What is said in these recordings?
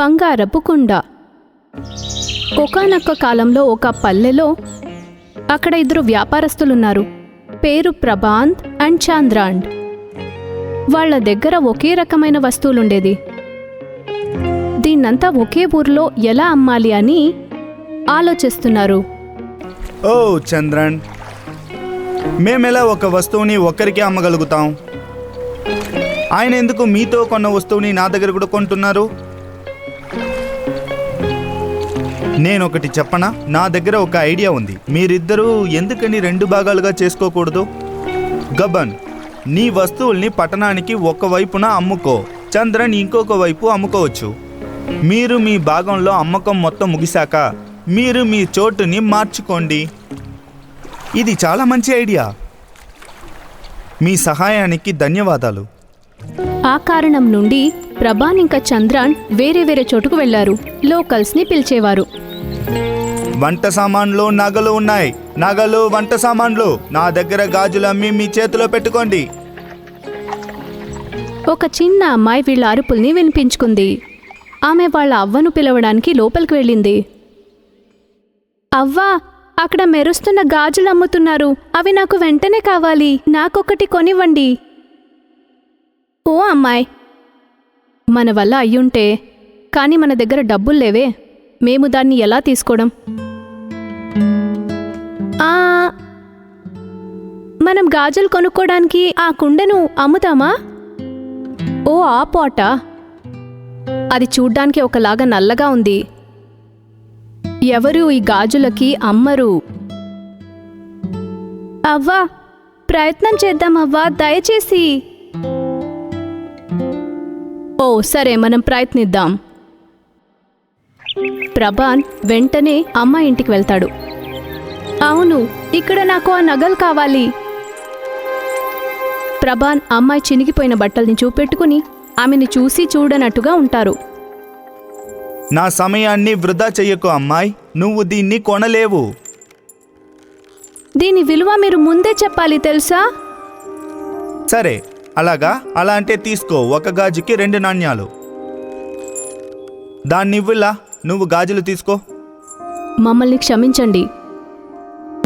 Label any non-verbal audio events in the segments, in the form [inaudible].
బంగారపు కుండ. ఒకానొక కాలంలో ఒక పల్లెలో అక్కడ ఇద్దరు వ్యాపారస్తులున్నారు. పేరు ప్రభాంత్ అండ్ చాంద్రాండ్. వాళ్ళ దగ్గర ఒకే రకమైన వస్తువులుండేది. దీన్నంతా ఒకే ఊర్లో ఎలా అమ్మాలి అని ఆలోచిస్తున్నారు. ఓ చంద్రన్ మేమెలా ఒక వస్తువుని ఒక్కరికే అమ్మగలుగుతాం? ఆయన ఎందుకు మీతో కొన్న వస్తువుని నా దగ్గర కూడా కొంటున్నారు? నేను ఒకటి చెప్పనా? నా దగ్గర ఒక ఐడియా ఉంది. మీరిద్దరూ ఎందుకని రెండు భాగాలుగా చేసుకోకూడదు? గబన్ నీ వస్తువుల్ని పట్టణానికి ఒక వైపున అమ్ముకో. చంద్రన్ ఇంకొక వైపు అమ్ముకోవచ్చు. మీరు మీ భాగంలో అమ్మకం మొత్తం ముగిశాక మీరు మీ చోటుని మార్చుకోండి. ఇది చాలా మంచి ఐడియా. మీ సహాయానికి ధన్యవాదాలు. ఆ కారణం నుండి ప్రభాన్ ఇంకా చంద్రాన్ వేరే వేరే చోటుకు వెళ్ళారు. లోకల్స్ని పిలిచేవారు. వంట సామాన్లు నగలు ఉన్నాయి. నగలు వంట సామాన్లు. నా దగ్గర గాజులు అమ్మి మీ చేతిలో పెట్టుకోండి. ఒక చిన్న అమ్మాయి వీళ్ళ అరుపుల్ని వినిపించుకుంది. ఆమె వాళ్ళ అవ్వను పిలవడానికి లోపలికి వెళ్ళింది. అవ్వా అక్కడ మెరుస్తున్న గాజులు అమ్ముతున్నారు. అవి నాకు వెంటనే కావాలి. నాకొకటి కొనివ్వండి. ఓ అమ్మాయి. మన వల్ల అయ్యుంటే కానీ మన దగ్గర డబ్బులు లేవే. మేము దాన్ని ఎలా తీసుకోవడం? మనం గాజులు కొనుక్కోడానికి ఆ కుండను అమ్ముతామా? ఓ ఆ పోట. అది చూడ్డానికి ఒకలాగా నల్లగా ఉంది. ఎవరు ఈ గాజులకి అమ్మరు? అవ్వా ప్రయత్నం చేద్దాం అవ్వా దయచేసి. ఓ సరే మనం ప్రయత్నిద్దాం. ప్రభాన్ వెంటనే అమ్మ ఇంటికి వెళ్తాడు. అవును ఇక్కడ నాకు ఆ నగలు కావాలి. ప్రభాన్ అమ్మాయి చినిగిపోయిన బట్టల్ని చూపెట్టుకుని ఆమెని చూసి చూడనట్టుగా ఉంటారు. నా సమయాన్ని వృధా చెయ్యకు అమ్మాయి నువ్వు దీన్ని కొనలేవు. దీని విలువ మీరు ముందే చెప్పాలి తెలుసా? సరే అలాగా? అలా అంటే తీసుకో ఒక గాజుకి రెండు నాణ్యాలు. దాన్ని ఇవ్వులా? నువ్వు గాజులు తీసుకో. మమ్మల్ని క్షమించండి.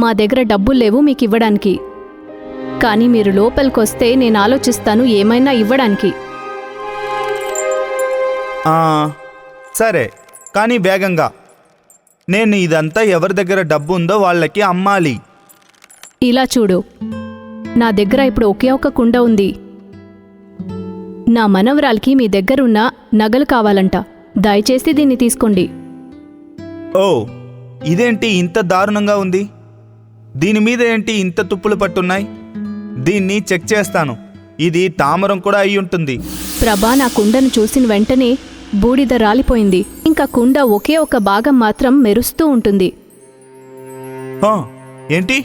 మా దగ్గర డబ్బులు లేవు మీకు ఇవ్వడానికి. కానీ మీరు లోపలికొస్తే నేను ఆలోచిస్తాను ఏమైనా ఇవ్వడానికి. ఆ, సరే కానీ వేగంగా. నేను ఇదంతా ఎవరి దగ్గర డబ్బు ఉందో వాళ్ళకి అమ్మాలి. ఇలా చూడు. నా దగ్గర ఇప్పుడు ఒకే ఒక కుండ ఉంది. నా మనవరాలకి మీ దగ్గరున్న నగలు కావాలంట. దయచేసి దీన్ని తీసుకోండి. ఓ ఇదేంటి ఇంత దారుణంగా ఉంది? దీని మీద ఏంటి ఇంత తుప్పులు పట్టున్నాయి? దీన్ని చెక్ చేస్తాను. ఇది తామరం కూడా అయి ఉంటుంది. ప్రభా నా కుండను చూసిన వెంటనే బూడిద రాలిపోయింది. ఇంకా కుండ ఒకే ఒక భాగం మాత్రం మెరుస్తూ ఉంటుంది. హా, ఏంటి?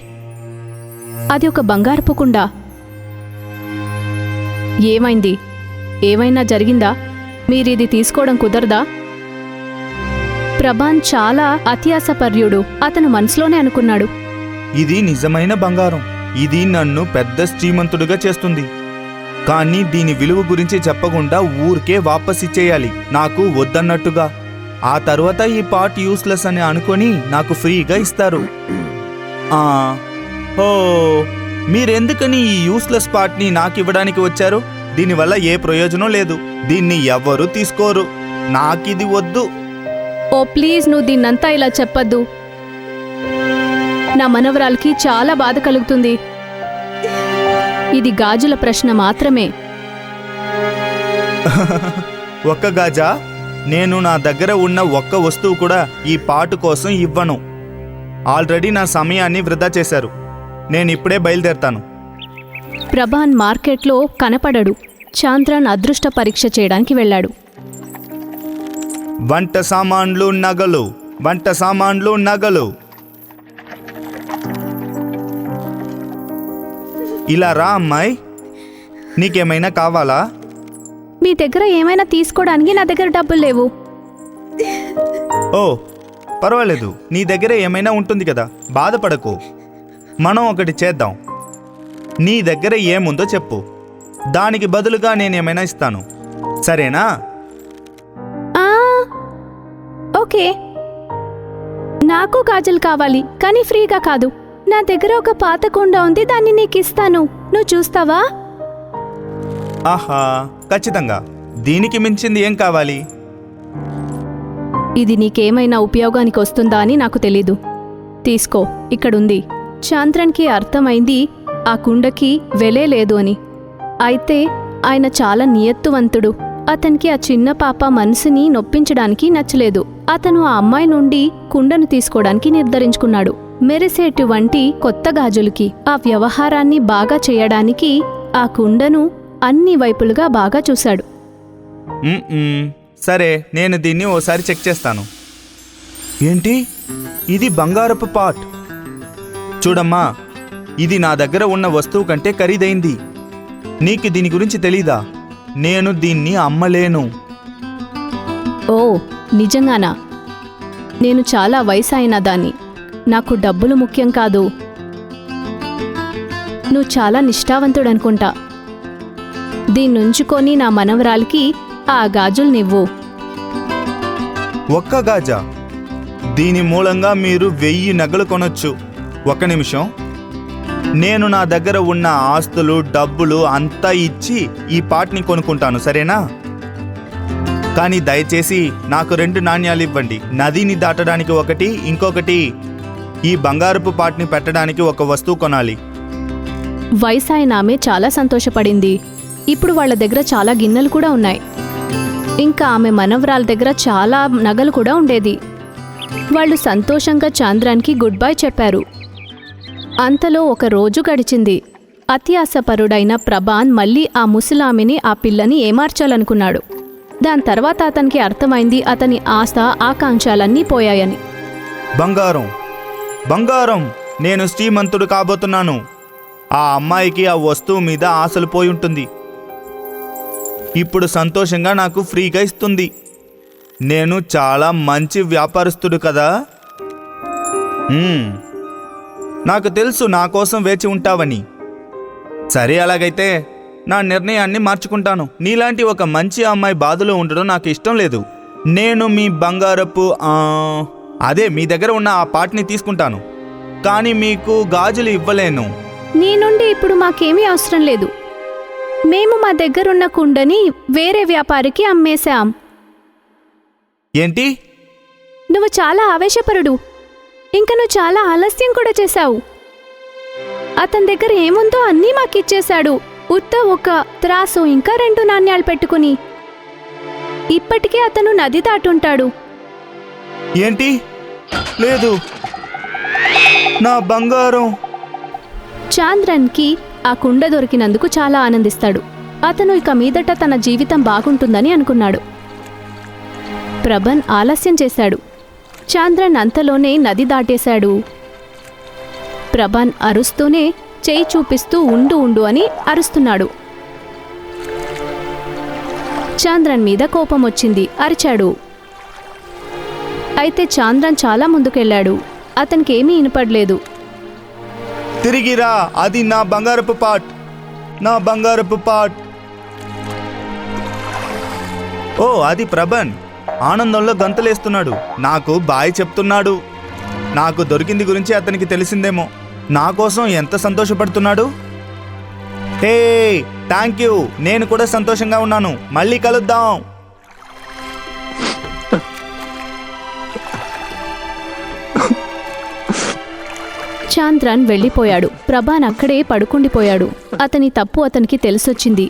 అది ఒక బంగారపు కుండ. ఏమైంది? ఏమైనా జరిగిందా? మీరిది తీసుకోవడం కుదరదా? ప్రభాన్ చాలా అత్యాసపర్యుడు. అతను మనసులోనే అనుకున్నాడు. ఇది నిజమైన బంగారం. ఇది నన్ను పెద్ద శ్రీమంతుడుగా చేస్తుంది. కానీ దీని విలువ గురించి చెప్పకుండా ఊరికే వాపస్ ఇచ్చేయాలి. నాకు వద్దన్నట్టుగా. ఆ తర్వాత ఈ పార్ట్ యూస్లెస్ అని అనుకొని నాకు ఫ్రీగా ఇస్తారు. ఆ, ఓ మీరెందుకని ఈ యూస్లెస్ పార్ట్ని నాకు ఇవ్వడానికి వచ్చారు? దీనివల్ల ఏ ప్రయోజనం లేదు. దీన్ని ఎవ్వరూ తీసుకోరు. నాకిది వద్దు. ఓ ప్లీజ్ నువ్వు దీన్నంతా ఇలా చెప్పద్దు. నా మనవరాలకి చాలా బాధ కలుగుతుంది. ఇది గాజుల ప్రశ్న మాత్రమే. [laughs] ఒక్క గాజా? నేను నా దగ్గర ఉన్న ఒక్క వస్తువు కూడా ఈ పాటు కోసం ఇవ్వను. ఆల్రెడీ నా సమయాన్ని వృధా చేశారు. నేను ఇప్పుడే బయలుదేరతాను. ప్రభాన్ మార్కెట్లో కనపడడు. చాంద్రాన్ అదృష్ట పరీక్ష చేయడానికి వెళ్ళాడు. వంట సామాన్లు నగలు వంట సామాన్లు నగలు. ఇలా రా అమ్మాయి. నీకేమైనా కావాలా? మీ దగ్గర ఏమైనా తీసుకోవడానికి నా దగ్గర డబ్బులు లేవు. ఓ పర్వాలేదు. నీ దగ్గర ఏమైనా ఉంటుంది కదా బాధపడకు. మనం ఒకటి చేద్దాం. నీ దగ్గర ఏముందో చెప్పు. దానికి బదులుగా నేనేమైనా ఇస్తాను. సరేనా? ఓకే. నాకు గాజులు కావాలి కానీ ఫ్రీగా కాదు. నా దగ్గర ఒక పాత కుండ ఉంది దాన్ని నీకు ఇస్తాను నువ్వు చూస్తావా? ఆహా ఖచ్చితంగా. దీనికి మించింది ఏం కావాలి? ఇది నీకేమైనా ఉపయోగానికి వస్తుందా అని నాకు తెలీదు. తీసుకో ఇక్కడుంది. చాంద్రన్కి అర్థమైంది ఆ కుండకి వెలే లేదు అని. అయితే ఆయన చాలా నియత్తువంతుడు. అతనికి ఆ చిన్న పాప మనసుని నొప్పించడానికి నచ్చలేదు. అతను ఆ అమ్మాయి నుండి కుండను తీసుకోవడానికి నిర్ధారించుకున్నాడు. మెరిసేటువంటి కొత్త గాజులకి ఆ వ్యవహారాన్ని బాగా చేయడానికి ఆ కుండను అన్ని వైపులుగా బాగా చూశాడు. సరే నేను దీన్ని ఓసారి చెక్ చేస్తాను. ఏంటి? ఇది బంగారపు పాట్. చూడమ్మా ఇది నా దగ్గర ఉన్న వస్తువు కంటే ఖరీదైంది. నీకు దీని గురించి తెలీదా? నేను దీన్ని అమ్మలేను. ఓ నిజంగానా? నేను చాలా వయసైన దాన్ని. నాకు డబ్బులు ముఖ్యం కాదు. నువ్వు చాలా నిష్ఠావంతుడనుకుంటా. దీన్నుంచుకొని నా మనవరాలికి ఆ గాజుల్నివ్వు ఒక్క గాజా? దీని మూలంగా మీరు వెయ్యి నగలు కొనొచ్చు. ఒక నిమిషం. నేను నా దగ్గర ఉన్న ఆస్తులు డబ్బులు అంతా ఇచ్చి ఈ పాటని కొనుక్కుంటాను సరేనా? కానీ దయచేసి నాకు రెండు నాణ్యాలు ఇవ్వండి. నదిని దాటడానికి ఒకటి ఇంకొకటి ఈ బంగారపు పాట్ని పెట్టడానికి ఒక వస్తువు కొనాలి. వయసాయన ఆమె చాలా సంతోషపడింది. ఇప్పుడు వాళ్ళ దగ్గర చాలా గిన్నెలు కూడా ఉన్నాయి. ఇంకా ఆమె మనవరాల దగ్గర చాలా నగలు కూడా ఉండేది. వాళ్ళు సంతోషంగా చాంద్రానికి గుడ్ బై చెప్పారు. అంతలో ఒక రోజు గడిచింది. అత్యాసపరుడైన ప్రభాన్ మళ్ళీ ఆ ముసలామిని ఆ పిల్లని ఏమార్చాలనుకున్నాడు. దాని తర్వాత అతనికి అర్థమైంది అతని ఆశ ఆకాంక్షలన్నీ పోయాయని. బంగారం బంగారం నేను శ్రీమంతుడు కాబోతున్నాను. ఆ అమ్మాయికి ఆ వస్తువు మీద ఆశలు పోయి ఉంటుంది. ఇప్పుడు సంతోషంగా నాకు ఫ్రీగా ఇస్తుంది. నేను చాలా మంచి వ్యాపారస్తుడు కదా? నాకు తెలుసు నా కోసం వేచి ఉంటావని. సరే అలాగైతే నా నిర్ణయాన్ని మార్చుకుంటాను. నీలాంటి ఒక మంచి అమ్మాయి బాధలో ఉండడం నాకు ఇష్టం లేదు. నేను మీ బంగారపు ఆ, అదే మీ దగ్గర ఉన్న ఆ పాటని తీసుకుంటాను. కానీ మీకు గాజులు ఇవ్వలేను. నీ నుండి ఇప్పుడు మాకేమీ అవసరం లేదు. మేము మా దగ్గరున్న కుండని వేరే వ్యాపారికి అమ్మేశాం. ఏంటి? నువ్వు చాలా ఆవేశపరుడు. ఇంక నువ్వు చాలా ఆలస్యం కూడా చేశావు. అతని దగ్గర ఏముందో అన్నీ మాకిచ్చేశాడు. ఉత్త ఒక త్రాసు ఇంకా రెండు నాణ్యాలు పెట్టుకుని. ఇప్పటికే అతను నది దాటుంటాడు. ఏంటి? లేదు. నా బంగారం. చాంద్రన్కి ఆ కుండ దొరికినందుకు చాలా ఆనందిస్తాడు. అతను ఇక మీదట తన జీవితం బాగుంటుందని అనుకున్నాడు. ప్రభన్ ఆలస్యం చేశాడు. చాంద్రన్ అంతలోనే నది దాటేశాడు. ప్రభన్ అరుస్తూనే చేయి చూపిస్తూ ఉండు ఉండు అని అరుస్తున్నాడు. చాంద్రన్ మీద కోపం వచ్చింది అరిచాడు. అయితే చాంద్రన్ చాలా ముందుకెళ్ళాడు అతనికేమీ వినపడలేదు తిరిగిరా అది నా బంగారపు పాట్. నా బంగారపు పాట్. ఓ అది ప్రభన్. ఆనందంలో గంతలేస్తున్నాడు. నాకు బాయ్ చెప్తున్నాడు. నాకు దొరికింది గురించి అతనికి తెలిసిందేమో. నా కోసం ఎంత సంతోషపడుతున్నాడు? హే థ్యాంక్ యూ నేను కూడా సంతోషంగా ఉన్నాను. మళ్ళీ కలుద్దాం. చాంద్రన్ వెళ్ళిపోయాడు. ప్రభాన్ అక్కడే పడుకుండిపోయాడు. అతని తప్పు అతనికి తెలిసొచ్చింది.